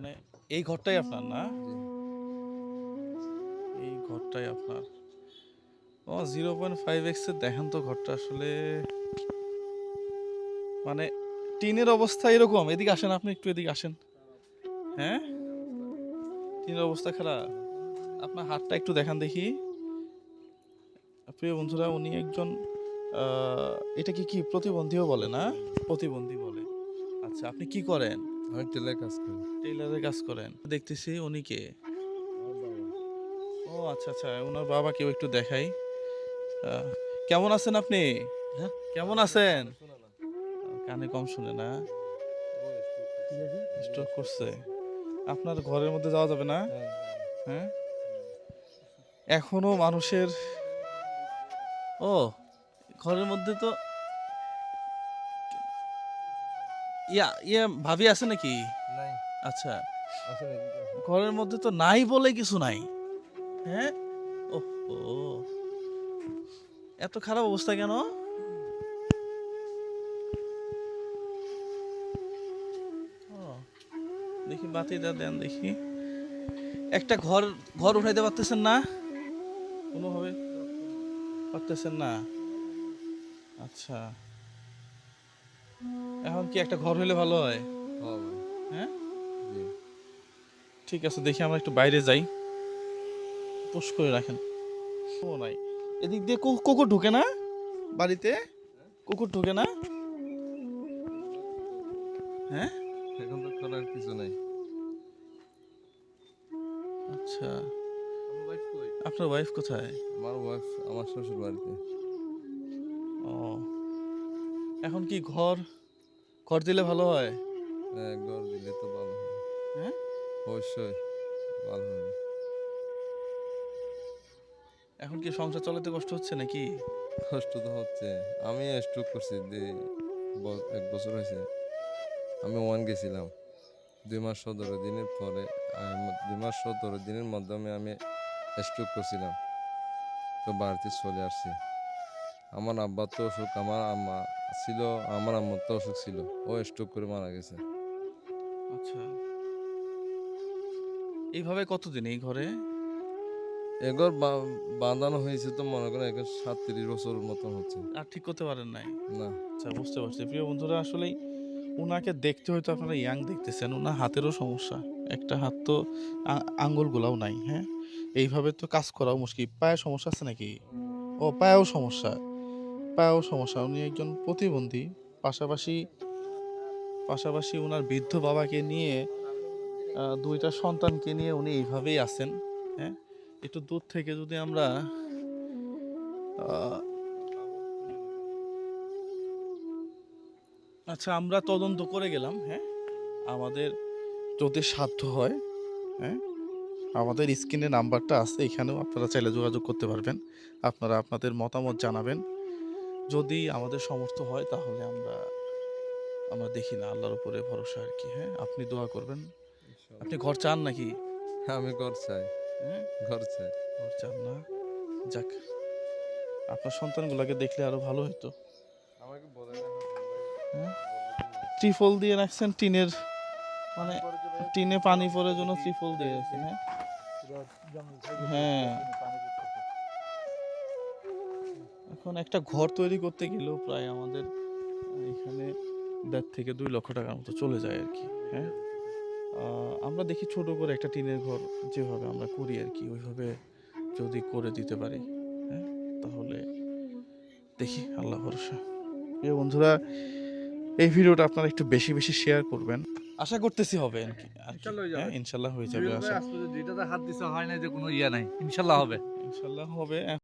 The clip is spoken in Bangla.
মানে এই ঘরটাই আপনার না? এই ঘরটাই আপনার। ও জিরো পয়েন্ট ফাইভ এক্সের দেখেন তো ঘরটা আসলে। মানে টিনের অবস্থা এরকম। এদিকে আসেন আপনি, একটু এদিকে আসেন। হ্যাঁ? টিনের অবস্থা খারাপ। আপনার হাতটা একটু দেখান দেখি। প্রিয় বন্ধুরা, উনি একজন এটাকে কি প্রতিবন্ধীও বলে না? প্রতিবন্ধী বলে। আচ্ছা আপনি কি করেন? আমি টেলার কাজ করি। টেইলারের কাজ করেন। দেখতেছি উনি কে ও আচ্ছা আচ্ছা ওনার বাবাকেও একটু দেখাই। আহ, কেমন আছেন আপনি? হ্যাঁ? কেমন আছেন? কানে কম শুনে না। স্ট্রোক করছে। আপনার ঘরের মধ্যে যাওয়া যাবে না? হ্যাঁ? এখনও মানুষের ও ঘরের মধ্যে তো ইয়া ইয়া ভাবি আছে নাকি? নাই। আচ্ছা। ঘরের মধ্যে তো নাই বলে কিছু নাই। হ্যাঁ? ও। এত খারাপ অবস্থা কেন? দেখি বাতিটা দেন দেখি। একটা ঘর ঘর উঠাইতে পারতেছেন না? কোনোভাবে পারতেছেন না? আচ্ছা। এখন কি একটা ঘর হলে ভালো হয়? হ্যাঁ? ঠিক আছে দেখি আমরা একটু বাইরে যাই। পোষ করে রাখেন। ও নাই। এদিক দিয়ে কুকুর ঢুকে না? বাড়িতে? কুকুর ঢুকে না? হ্যাঁ? এখন তো করার কিছু নাই। আচ্ছা। ওয়াইফ আপনার ওয়াইফ কোথায়? আমার ওয়াইফ আমার শ্বশুর বাড়িতে ও। এখন কি ঘর? ঘর দিলে ভালো হয়? হ্যাঁ ঘর দিলে তো ভালো হবে হ্যাঁ? অবশ্যই ভালো হবে। এখন কি সংসার চালাতে কষ্ট হচ্ছে নাকি? কষ্ট তো হচ্ছে। আমি স্ট্রোক করছি যে এক বছর হয়েছে। আমি ওয়ান গেছিলাম। দুই মাস সতেরো দিনের পরে দুই মাস সতেরো দিনের মাধ্যমে আমি স্ট্রোক করছিলাম। তো বাড়িতে চলে আসছি। আমার আব্বা তো অসুখ আমার আম্মা ছিল আমার আম্মার তো অসুখ ছিল ও স্ট্রোক করে মারা গেছে। আচ্ছা। এইভাবে কতদিন এই ঘরে? এগর বাঁধানো হয়েছে তো মনে করেন এখন সাতত্রিশ বছর মতন হচ্ছে। আর ঠিক করতে পারেন নাই? না। আচ্ছা বুঝতে পারছি। প্রিয় বন্ধুরা আসলেই ওনাকে দেখতে হয়তো আপনারা ইয়াং দেখতেছেন ওনার হাতেরও সমস্যা। একটা হাত তো আঙ্গুলগুলাও নাই হ্যাঁ? এইভাবে তো কাজ করাও মুশকিল। পায়ে সমস্যা আছে নাকি? ও পায়েও সমস্যা। পায়েও সমস্যা, উনি একজন প্রতিবন্ধী। পাশাপাশি পাশাপাশি ওনার বৃদ্ধ বাবাকে নিয়ে দুইটা সন্তানকে নিয়ে উনি এইভাবেই আছেন হ্যাঁ? একটু দূর থেকে যদি আমরা আচ্ছা আমরা তদন্ত করে গেলাম হ্যাঁ? আমাদের যদি সাধ্য হয় হ্যাঁ? আমাদের স্ক্রিনে নাম্বারটা আছে, এখানেও আপনারা চাইলে যোগাযোগ করতে পারবেন। আপনারা আপনাদের মতামত জানাবেন। যদি আমাদের সমর্থ হয় তাহলে আমরা আমরা দেখি না আল্লাহর উপরে ভরসা আর কি হ্যাঁ? আপনি দোয়া করবেন। আপনি ঘর চান নাকি? আমি ঘর চাই। হ্যাঁ? ঘর চাই। ঘর চান না? যাক আপনার সন্তানগুলোকে দেখলে আরও ভালো হতো আমাকে হ্যাঁ? ত্রিফল দিয়ে রাখছেন টিনের মানে টিনে পানি পড়ার জন্য ত্রিফল দিয়ে রাখছেন হ্যাঁ? হ্যাঁ। এখন একটা ঘর তৈরি করতে গেলেও প্রায় আমাদের এখানে দেড় থেকে দুই লক্ষ টাকার মতো চলে যায় আর কি হ্যাঁ? আমরা দেখি ছোট করে একটা টিনের ঘর যেভাবে আমরা করি আর কি ওইভাবে যদি করে দিতে পারি হ্যাঁ? তাহলে দেখি আল্লাহ ভরসা। প্রিয় বন্ধুরা এই ভিডিওটা আপনারা একটু বেশি বেশি শেয়ার করবেন। আশা করতেছি হবে। ইনশাল্লাহ হয়ে যাবে। হ্যাঁ, আশা। হাত দিছে হয় না যে কোনো ইয়া নাই ইনশাল্লাহ হবে। ইনশাল্লাহ হবে